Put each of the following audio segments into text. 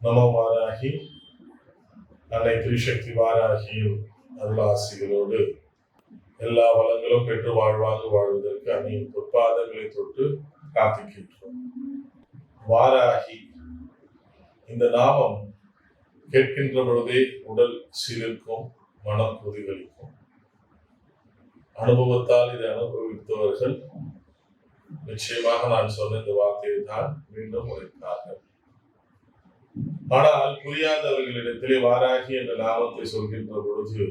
நம வாராகி அன்னை திரிசக்தி வாராகியின் அருளாசிகளோடு எல்லா வளங்களும் பெற்று வாழ்வாக வாழ்வதற்கு அன்னையின் பொற்பாதங்களை தொட்டு காத்துக்கின்றோம். வாராகி இந்த நாமம் கேட்கின்ற பொழுதே உடல் சிலிர்க்கும் மனம் கொதிகளிக்கும் அனுபவத்தால் இதை அனுபவித்தவர்கள் நிச்சயமாக நான் சொன்ன இந்த வார்த்தையை தான் மீண்டும் உரைத்தார்கள் ஆனால் புரியாதவர்களிடத்திலே வாராகி என்ற நாமத்தை சொல்கின்ற பொழுது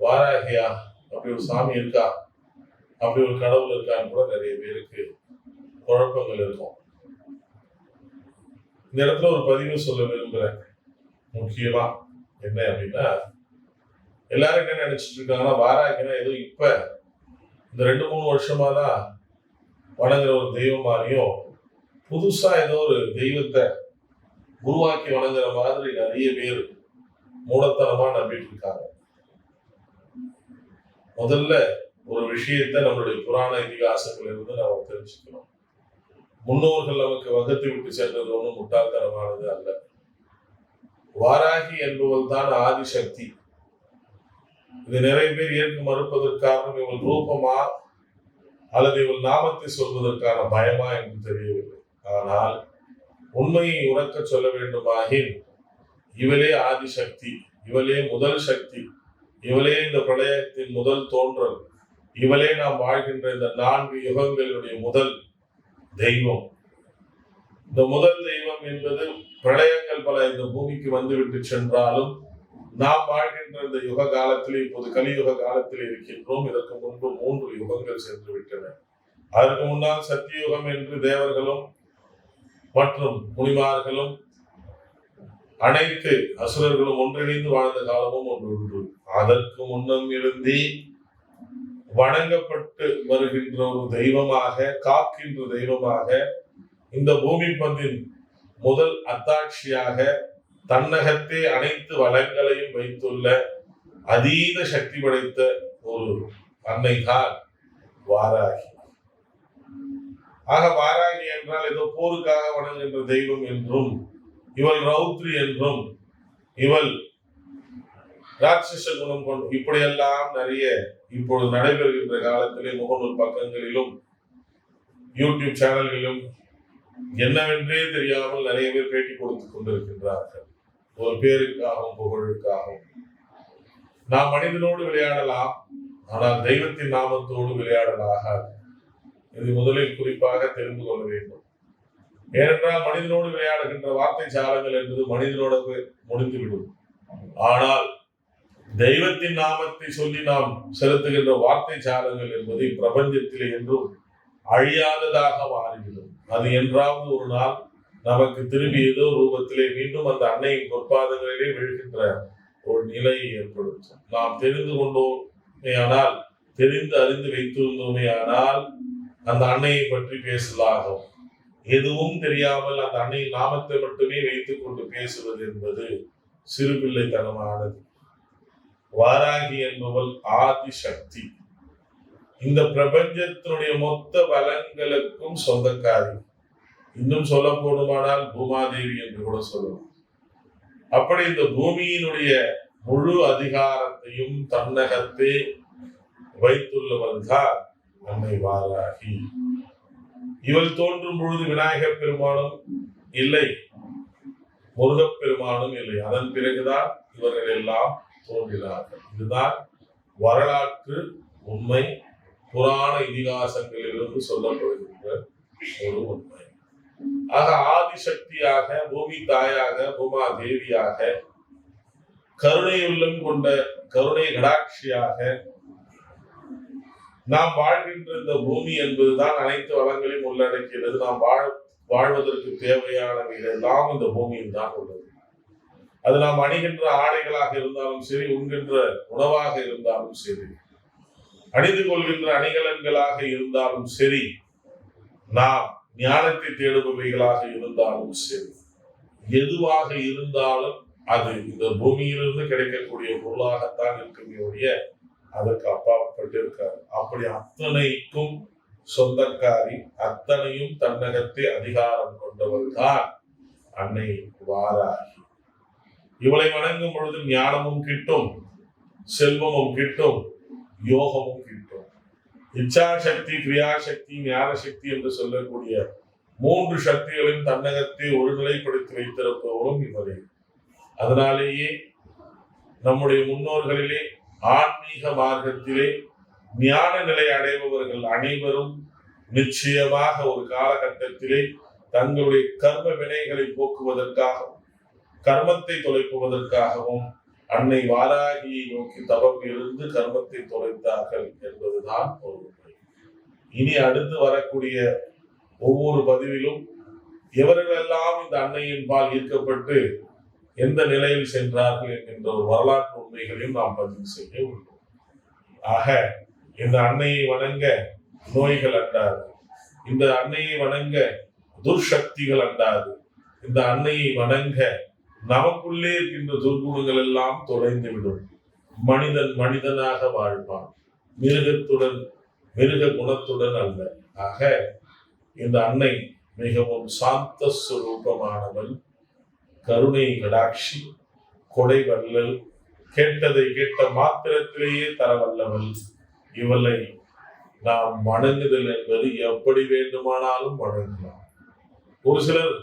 வாராகியா அப்படி ஒரு சாமி இருக்கா? அப்படி ஒரு கடவுள் இருக்கான்னு கூட நிறைய பேருக்கு குழப்பங்கள் இருக்கும். இந்த இடத்துல ஒரு பதிவு சொல்ல விரும்புகிறேன் முக்கியமா என்ன அப்படின்னா எல்லாரும் என்ன நினைச்சிட்டு இருக்காங்கன்னா வாராகினா ஏதோ இப்ப இந்த ரெண்டு மூணு வருஷமா தான் வணங்குற ஒரு தெய்வம் மாதிரியும் புதுசா ஏதோ ஒரு தெய்வத்தை உருவாக்கி வழங்குற மாதிரி நிறைய பேர் மூடத்தனமா நம்பிட்டு இருக்காங்க முதல்ல ஒரு விஷயத்தை நம்மளுடைய புராண இதிகாசங்கள் இருந்து நம்ம தெரிஞ்சுக்கணும். முன்னோர்கள் நமக்கு வகுத்து விட்டு சென்றது ஒன்றும் முட்டாள்தனமானது அல்ல. வாராகி என்பவள் தான் ஆதிசக்தி. இது நிறைய பேர் ஏற்க மறுப்பதற்காக இவள் ரூபமா அல்லது இவள் நாமத்தை சொல்வதற்கான பயமா என்று தெரியவில்லை. ஆனால் உண்மையை உறக்க சொல்ல வேண்டுமாகின் இவளே ஆதிசக்தி இவளே முதல் சக்தி இவளே இந்த பிரளயத்தின் முதல் தோன்றல் இவளே நாம் வாழ்கின்ற இந்த நான்கு யுகங்களுடைய முதல் தெய்வம். இந்த முதல் தெய்வம் என்பது பிரளயங்கள் பல இந்த பூமிக்கு வந்துவிட்டு சென்றாலும் நாம் வாழ்கின்ற இந்த யுக காலத்தில் இப்போது கலியுக காலத்தில் இருக்கின்றோம். இதற்கு முன்பு மூன்று யுகங்கள் சென்று விட்டன அதற்கு முன்னால் சத்தியுகம் என்று தேவர்களும் மற்றும் முனிமார்களும் அனைத்து அசுரர்களும் ஒன்றிணைந்து வாழ்ந்த காலமும் ஒன்று உண்டு. அதற்கு முன்னம் இருந்தே வணங்கப்பட்டு வருகின்ற ஒரு தெய்வமாக காக்கின்ற தெய்வமாக இந்த பூமி பந்தின் முதல் அத்தாட்சியாக தன்னகத்தே அனைத்து வளங்களையும் வைத்துள்ள அதீத சக்தி படைத்த ஒரு அன்னை தான் வாராகி. ஆக வாராகி என்றால் ஏதோ போருக்காக வணங்குகின்ற தெய்வம் என்றும் இவள் ரௌத்ரி என்றும் இவள் ராட்சச குணம் கொண்டு இப்படியெல்லாம் நிறைய இப்பொழுது நடைபெறுகின்ற காலத்திலே முகநூல் பக்கங்களிலும் யூடியூப் சேனல்களிலும் என்னவென்றே தெரியாமல் நிறைய பேர் பேட்டி கொடுத்துக் கொண்டிருக்கின்றார்கள். ஒரு பேருக்காகவும் புகழுக்காகவும். நாம் மனிதனோடு விளையாடலாம் ஆனால் தெய்வத்தின் நாமத்தோடு விளையாடலாகாது. இது முதலில் குறிப்பாக தெரிந்து கொள்ள வேண்டும். ஏனென்றால் மனிதனோடு விளையாடுகின்ற வார்த்தை சாலங்கள் என்பது மனிதனோட முடிந்துவிடும். ஆனால் தெய்வத்தின் நாமத்தை சொல்லி நாம் செலுத்துகின்ற வார்த்தை சாலங்கள் என்பது பிரபஞ்சத்தில் என்றும் அழியாததாக மாறிவிடும். அது என்றாவது ஒரு நாள் நமக்கு திரும்பி ஏதோ ரூபத்திலே மீண்டும் அந்த அன்னையின் பொற்பாதங்களிலே விழுகின்ற ஒரு நிலையை ஏற்படுத்தும் நாம் தெரிந்து கொண்டோமே ஆனால் தெரிந்து அறிந்து வைத்திருந்தோமே ஆனால் அந்த அன்னையை பற்றி பேசலாகும். எதுவும் தெரியாமல் அந்த அன்னையின் நாமத்தை மட்டுமே வைத்துக் கொண்டு பேசுவது என்பது சிறுபிள்ளைத்தனமானது வாராகி என்பவள் ஆதி சக்தி இந்த பிரபஞ்சத்தினுடைய மொத்த வளங்களுக்கும் சொந்தக்காரி. இன்னும் சொல்ல போடுமானால் பூமாதேவி என்று கூட சொல்லலாம். அப்படி இந்த பூமியினுடைய முழு அதிகாரத்தையும் தன்னகத்தே வைத்துள்ளவள் அன்னை வாராகி. இவள் தோன்றும் பொழுது விநாயகர் பெருமானும் இல்லை முருகப் பெருமானும் இல்லை. அதன் பிறகுதான் இவர்கள் எல்லாம் தோன்றினார்கள். இதுதான் வரலாற்று உண்மை. புராண இதிகாசங்களிலிருந்து சொல்லப்படுகின்ற ஒரு உண்மை. ஆக ஆதிசக்தியாக பூமி தாயாக பூமா தேவியாக கருணை உள்ளம் கொண்ட கருணை கடாட்சியாக நாம் வாழ்கின்ற இந்த பூமி என்பதுதான் அனைத்து வளங்களையும் உள்ளடக்கியது. நாம் வாழ் வாழ்வதற்கு தேவையானவைகள் எல்லாம் இந்த பூமியில் தான் உள்ளது. அது நாம் அணிகின்ற ஆடைகளாக இருந்தாலும் சரி உண்கின்ற உணவாக இருந்தாலும் சரி அணிந்து கொள்கின்ற அணிகலன்களாக இருந்தாலும் சரி நாம் ஞானத்தை தேடுபவைகளாக இருந்தாலும் சரி எதுவாக இருந்தாலும் அது இந்த பூமியிலிருந்து கிடைக்கக்கூடிய பொருளாகத்தான் இருக்குமே ஒழிய அதற்கு அப்பாற்பட்டு அப்படி அத்தனைக்கும் சொந்தக்காரி அத்தனையும் தன்னகத்தை அதிகாரம் கொண்டவள் தான் அன்னை வாராகி. இவளை வணங்கும் பொழுது ஞானமும் கிட்டும் செல்வமும் கிட்டும் யோகமும் கிட்டும். இச்சாசக்தி கிரியாசக்தி ஞானசக்தி என்று சொல்லக்கூடிய மூன்று சக்திகளின் தன்னகத்தை ஒருநிலைப்படுத்தி வைத்திருப்பவரும் இவரே. அதனாலேயே நம்முடைய முன்னோர்களிலே ஆன்மீக மார்க்கத்திலே ஞான நிலை அடைபவர்கள் அனைவரும் நிச்சயமாக ஒரு காலகட்டத்திலே தங்களுடைய கர்ம வினைகளை போக்குவதற்காகவும் கர்மத்தை தொலைப்புவதற்காகவும் அன்னை வாராகியை நோக்கி தவம் இருந்து கர்மத்தை தொலைத்தார்கள் என்பதுதான் ஒரு உண்மை. இனி அடுத்து வரக்கூடிய ஒவ்வொரு பதிவிலும் எவர்களெல்லாம் இந்த அன்னையின் பால் ஈர்க்கப்பட்டு எந்த நிலையில் சென்றார்கள் என்கின்ற ஒரு வரலாற்று உண்மைகளையும் நாம் பதிவு செய்ய உள்ளோம் ஆக இந்த அன்னையை வணங்க நோய்கள் அண்டாது. இந்த அன்னையை வணங்க துர்சக்திகள் அண்டாது. இந்த அன்னையை வணங்க நமக்குள்ளே இருக்கின்ற துர்குணங்கள் எல்லாம் தொலைந்துவிடும் மனிதன் மனிதனாக வாழ்வான். மிருகத்துடன் மிருக குணத்துடன் அல்ல. ஆக இந்த அன்னை மிகவும் சாந்த சுரூபமானவள். கருணை கடாட்சி கொடை வல்லல் கேட்டதை கேட்ட மாத்திரத்திலேயே தர வல்லவள் இவளை நாம் வணங்குதல் என்பது எப்படி வேண்டுமானாலும் வணங்கலாம். ஒரு சிலர்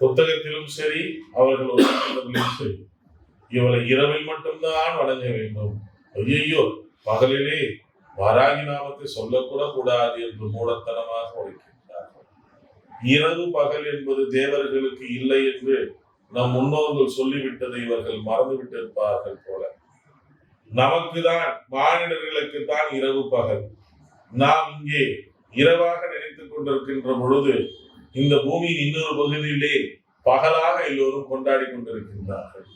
புத்தகத்திலும் சரி அவர்கள் சரி இவளை இரவில் மட்டும்தான் வணங்க வேண்டும். ஐயையோ பகலிலே வாராகி நாமத்தை சொல்லக்கூட கூடாது என்று மூடத்தனமாக உழைக்கின்றார்கள் இரவு பகல் என்பது தேவர்களுக்கு இல்லை என்று நம் முன்னோர்கள் சொல்லிவிட்டதை இவர்கள் மறந்துவிட்டிருப்பார்கள் போல. நமக்கு தான் மானிடர்களுக்கு தான் இரவு பகல். நாம் இங்கே இரவாக நினைத்துக் கொண்டிருக்கின்ற பொழுது இந்த பூமியின் இன்னொரு பகுதியிலே பகலாக எல்லோரும் கொண்டாடி கொண்டிருக்கின்றார்கள்.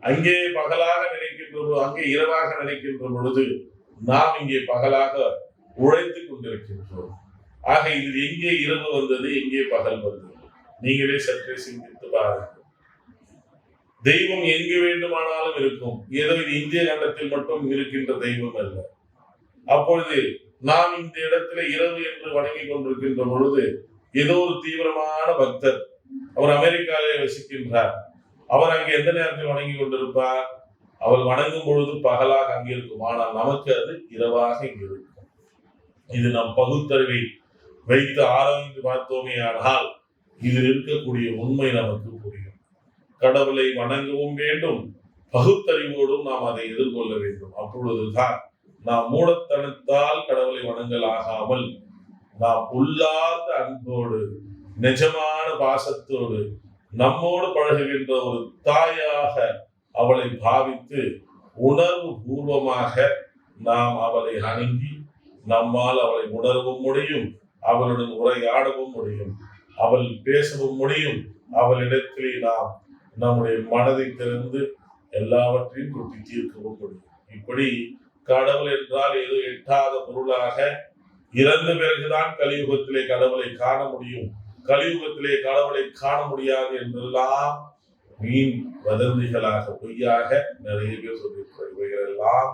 அங்கே பகலாக நினைக்கின்ற அங்கே இரவாக நினைக்கின்ற பொழுது நாம் இங்கே பகலாக உழைத்துக் கொண்டிருக்கின்றோம். ஆக இதில் எங்கே இரவு வந்தது எங்கே பகல் வந்தது? நீங்களே சற்றே சிந்தித்து பாருங்கள். தெய்வம் எங்கு வேண்டுமானாலும் இருக்கும். ஏதோ இது இந்திய கண்டத்தில் மட்டும் இருக்கின்ற தெய்வம் அல்ல. அப்பொழுது நாம் இந்த இடத்துல இரவு என்று வணங்கி கொண்டிருக்கின்ற பொழுது ஏதோ ஒரு தீவிரமான பக்தர் அவர் அமெரிக்காவிலே வசிக்கின்றார். அவர் அங்கே எந்த நேரத்தில் வணங்கி கொண்டிருப்பார்? அவர் வணங்கும் பொழுது பகலாக அங்கே இருக்கும். ஆனால் நமக்கு அது இரவாக இங்கு இருக்கும். இது நம் பகுத்தறிவை வைத்து ஆராய்ந்து பார்த்தோமே ஆனால் இதில் இருக்கக்கூடிய உண்மை நமக்கு புரியும். கடவுளை வணங்கவும் வேண்டும் பகுத்தறிவோடும் நாம் அதை எதிர்கொள்ள வேண்டும். அப்பொழுதுதான் நாம் மூடத்தனத்தால் கடவுளை வணங்கல் ஆகாமல் நாம் உள்ளார்ந்த அன்போடு நிஜமான பாசத்தோடு நம்மோடு பழகுகின்ற ஒரு தாயாக அவளை பாவித்து உணர்வு பூர்வமாக நாம் அவளை அணுகி நம்மால் அவளை உணரவும் முடியும். அவளுடன் உரையாடவும் முடியும். அவள் பேசவும் முடியும். அவளிடத்திலே நாம் நம்முடைய மனதை திறந்து எல்லாவற்றையும் கொட்டி தீர்க்கவும் முடியும். இப்படி கடவுள் என்றால் ஏதோ எட்டாத பொருளாக இறந்த பிறகுதான் கலியுகத்திலே கடவுளை காண முடியும். கலியுகத்திலே கடவுளை காண முடியாது என்றெல்லாம் மீன் வதந்திகளாக பொய்யாக நிறைய பேர் சொல்லியிருக்கிறார். இவைகளெல்லாம்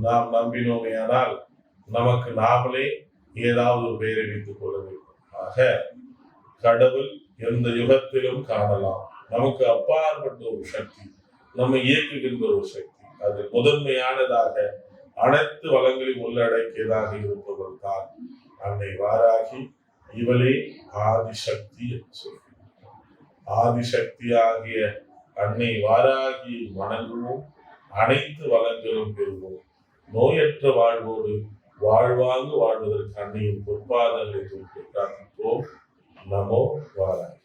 நாம் நம்பினோமே ஆனால் நமக்கு நாமளே ஏதாவது ஒரு பெயரை வைத்துக் கொள்ள வேண்டும். ஆக கடவுள் எந்த யுகத்திலும் காணலாம். நமக்கு அப்பாற்பட்ட ஒரு சக்தி நம்மை இயக்குகின்ற ஒரு சக்தி. அது முதன்மையானதாக அனைத்து வளங்களையும் உள்ளடக்கியதாக இருப்பவர் தான். அன்னை வாராகி இவளே ஆதிசக்தி என்று சொல்கிறார். ஆதிசக்தி ஆகிய அன்னை வாராகி வணங்குவோம். அனைத்து வளங்களும் பெறுவோம். நோயற்ற வாழ்வோடு வாழ்வாங்கு வாழ்வதற்கு அன்னையின் பொற்பாதங்களை தூக்கி பிரார்த்திப்போம் நமோ வாராகி